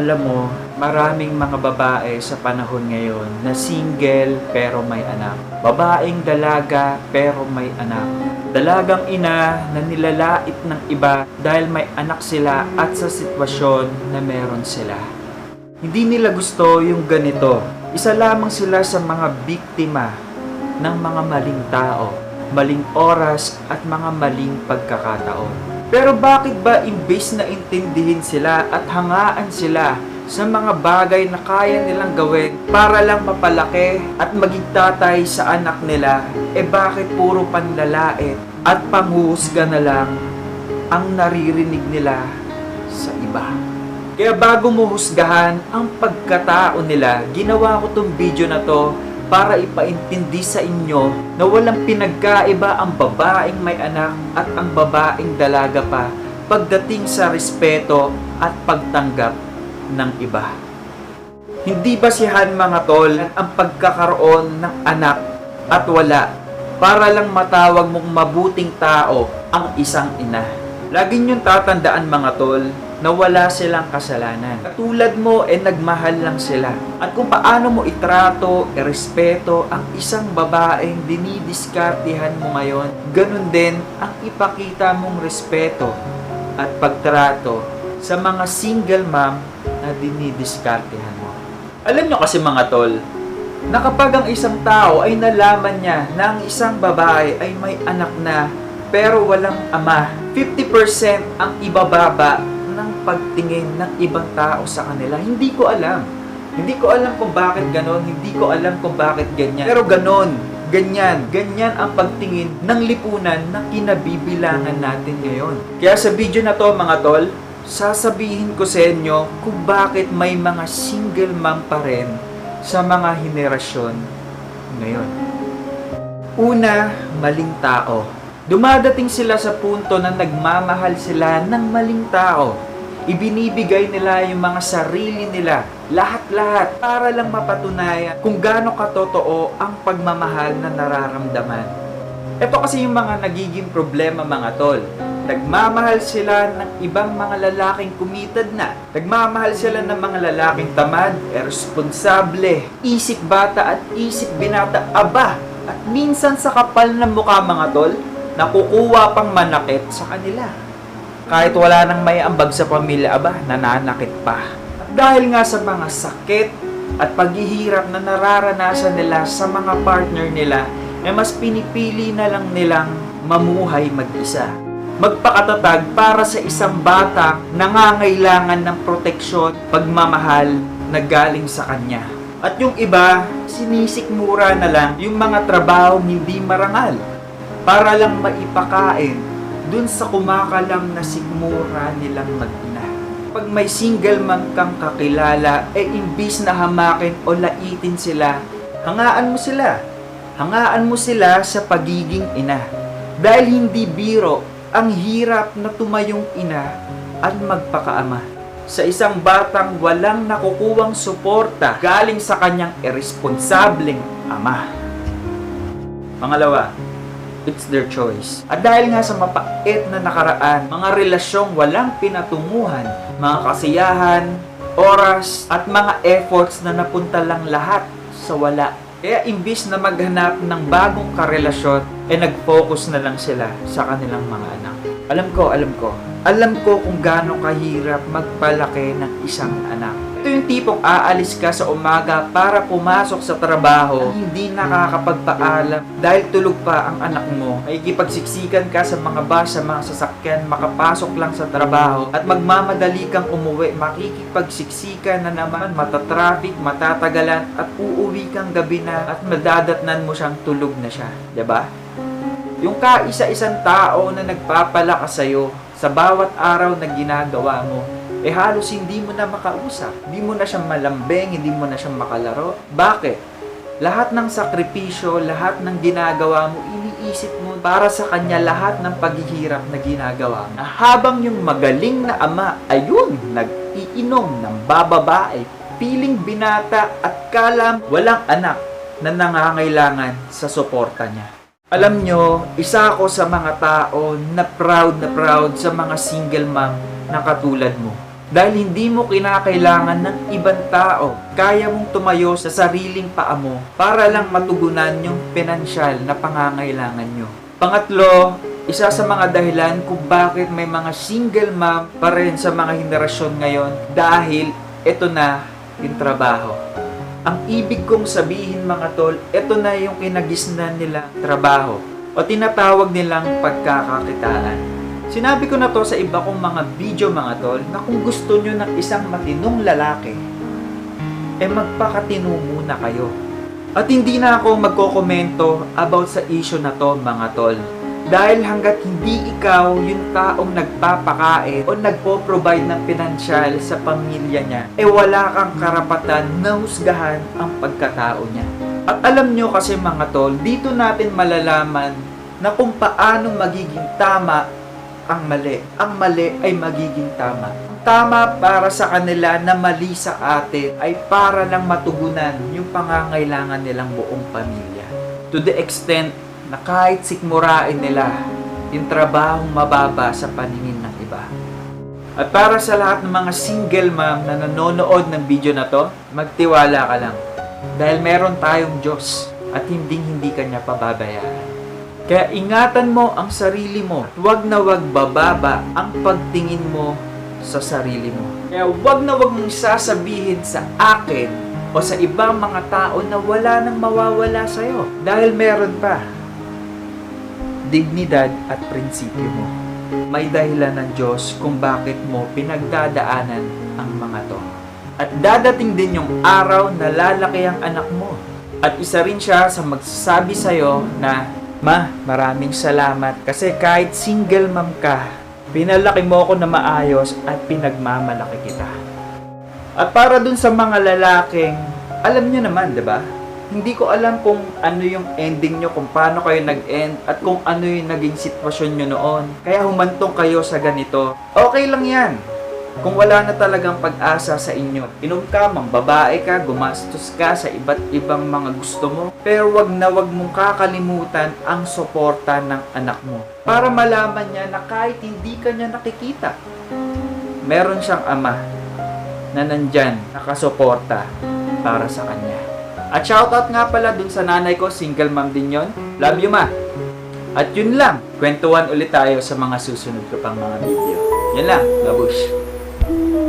Alam mo, maraming mga babae sa panahon ngayon na single pero may anak. Babaeng dalaga pero may anak. Dalagang ina na nilalait ng iba dahil may anak sila at sa sitwasyon na meron sila. Hindi nila gusto yung ganito. Isa lamang sila sa mga biktima ng mga maling tao, maling oras at mga maling pagkakataon. Pero bakit ba imbes na intindihin sila at hangaan sila sa mga bagay na kaya nilang gawin para lang mapalaki at maging tatay sa anak nila, eh bakit puro panlalait at panghuhusga na lang ang naririnig nila sa iba? Kaya bago mo husgahan ang pagkatao nila, ginawa ko tong video na to para ipaintindi sa inyo na walang pinagkaiba ang babaeng may anak at ang babaeng dalaga pa pagdating sa respeto at pagtanggap ng iba. Hindi basihan mga tol ang pagkakaroon ng anak at wala para lang matawag mong mabuting tao ang isang ina. Lagi niyong tatandaan mga tol na wala silang kasalanan. Katulad mo, eh nagmahal lang sila. At kung paano mo itrato, irespeto ang isang babaeng dinidiskartihan mo ngayon, ganun din ang ipakita mong respeto at pagtrato sa mga single mom na dinidiskartihan mo. Alam nyo kasi mga tol, na kapag ang isang tao ay nalaman niya na ang isang babae ay may anak na pero walang ama, 50% ang ibababa pagtingin ng ibang tao sa kanila. Hindi ko alam. Hindi ko alam kung bakit ganon, hindi ko alam kung bakit ganyan. Pero ganon, ganyan, ganyan ang pagtingin ng lipunan na kinabibilangan natin ngayon. Kaya sa video na to mga tol, sasabihin ko sa inyo kung bakit may mga single mom pa rin sa mga henerasyon ngayon. Una, maling tao. Dumadating sila sa punto na nagmamahal sila ng maling tao. Ibinibigay nila yung mga sarili nila, lahat-lahat, para lang mapatunayan kung gaano katotoo ang pagmamahal na nararamdaman. Ito kasi yung mga nagiging problema mga tol. Nagmamahal sila ng ibang mga lalaking kumitad na. Nagmamahal sila ng mga lalaking tamad, irresponsable, isip bata at isip binata, aba. At minsan sa kapal ng mukha mga tol, nakukuha pang manakit sa kanila. Kahit wala nang may ambag sa pamilya, aba, nananakit pa. At dahil nga sa mga sakit at paghihirap na nararanasan nila sa mga partner nila, eh mas pinipili na lang nilang mamuhay mag-isa. Magpakatatag para sa isang bata nangangailangan ng proteksyon, pagmamahal na galing sa kanya. At yung iba, sinisikmura na lang yung mga trabaho hindi marangal para lang maipakain dun sa kumakalam na sikmura nilang mag-ina. Pag may single man kang kakilala, eh imbis na hamakin o laitin sila, hangaan mo sila. Hangaan mo sila sa pagiging ina. Dahil hindi biro, ang hirap na tumayong ina at magpakaama sa isang batang walang nakukuwang suporta galing sa kanyang irresponsableng ama. Pangalawa, it's their choice. At dahil nga sa mapait na nakaraan, mga relasyong walang pinatunguhan, mga kasiyahan, oras, at mga efforts na napunta lang lahat sa wala. Kaya imbis na maghanap ng bagong karelasyon, eh nag-focus na lang sila sa kanilang mga anak. Alam ko, alam ko. Alam ko kung gaano kahirap magpalaki ng isang anak. Yung tipong aalis ka sa umaga para pumasok sa trabaho, hindi nakakapagpaalam dahil tulog pa ang anak mo. Ay kipagsiksikan ka sa mga bus, sa mga sasakyan, makapasok lang sa trabaho at magmamadali kang umuwi, makikipagsiksikan na naman, matatraffic, matatagalan at uuwi kang gabi na at madadatnan mo siyang tulog na siya. ba? Yung kaisa-isang tao na nagpapalakas sa'yo sa bawat araw na ginagawa mo, eh halos hindi mo na makausap. Hindi mo na siya malambeng, hindi mo na siya makalaro. Bakit? Lahat ng sakripisyo, lahat ng ginagawa mo, iniisip mo para sa kanya lahat ng paghihirap na ginagawa mo. Habang yung magaling na ama, ayun, nag-iinom ng bababae, piling binata at kalam walang anak na nangangailangan sa suporta niya. Alam nyo, isa ako sa mga tao na proud na proud sa mga single mom na katulad mo. Dahil hindi mo kinakailangan ng ibang tao. Kaya mong tumayo sa sariling paa mo para lang matugunan yung pinansyal na pangangailangan nyo. Pangatlo, isa sa mga dahilan kung bakit may mga single mom pa rin sa mga henerasyon ngayon dahil ito na yung trabaho. Ang ibig kong sabihin mga tol, ito na yung kinagisnan nila trabaho o tinatawag nilang pagkakakitaan. Sinabi ko na to sa iba kong mga video mga tol na kung gusto nyo ng isang matinong lalaki, eh magpakatino muna kayo. At hindi na ako magkokomento about sa issue na to mga tol. Dahil hanggat hindi ikaw yung taong nagpapakain o nagpo-provide ng pinansyal sa pamilya niya, eh wala kang karapatan na husgahan ang pagkatao niya. At alam nyo kasi mga tol, dito natin malalaman na kung paano magiging tama ang mali. Ang mali ay magiging tama. Tama para sa kanila na mali sa atin ay para lang matugunan yung pangangailangan nilang buong pamilya. To the extent na kahit sikmurain nila yung trabahong mababa sa paningin ng iba. At para sa lahat ng mga single mom na nanonood ng video na to, magtiwala ka lang. Dahil meron tayong Diyos at hindi hindi kanya pababayaan. Kaya ingatan mo ang sarili mo. Huwag na huwag bababa ang pagtingin mo sa sarili mo. Kaya huwag na huwag mong sasabihin sa akin o sa ibang mga tao na wala nang mawawala sa'yo. Dahil meron pa. Dignidad at prinsipyo mo. May dahilan ng Diyos kung bakit mo pinagdadaanan ang mga to. At dadating din yung araw na lalaki ang anak mo. At isa rin siya sa magsasabi sa'yo na Ma, maraming salamat kasi kahit single mom ka, pinalaki mo ako na maayos at pinagmamalaki kita. At para dun sa mga lalaking, alam nyo naman, di ba? Hindi ko alam kung ano yung ending nyo, kung paano kayo nag-end, at kung ano yung naging sitwasyon nyo noon. Kaya humantong kayo sa ganito. Okay lang yan. Kung wala na talagang pag-asa sa inyo, inom ka, mang babae ka, gumastos ka sa iba't ibang mga gusto mo, pero wag na wag mong kakalimutan ang suporta ng anak mo. Para malaman niya na kahit hindi ka niya nakikita, meron siyang ama na nandyan, nakasuporta para sa kanya. At shoutout nga pala dun sa nanay ko, single mom din yon. Love you ma! At yun lang, kwentuhan ulit tayo sa mga susunod ko pang mga video. Yan lang, babush! Thank you.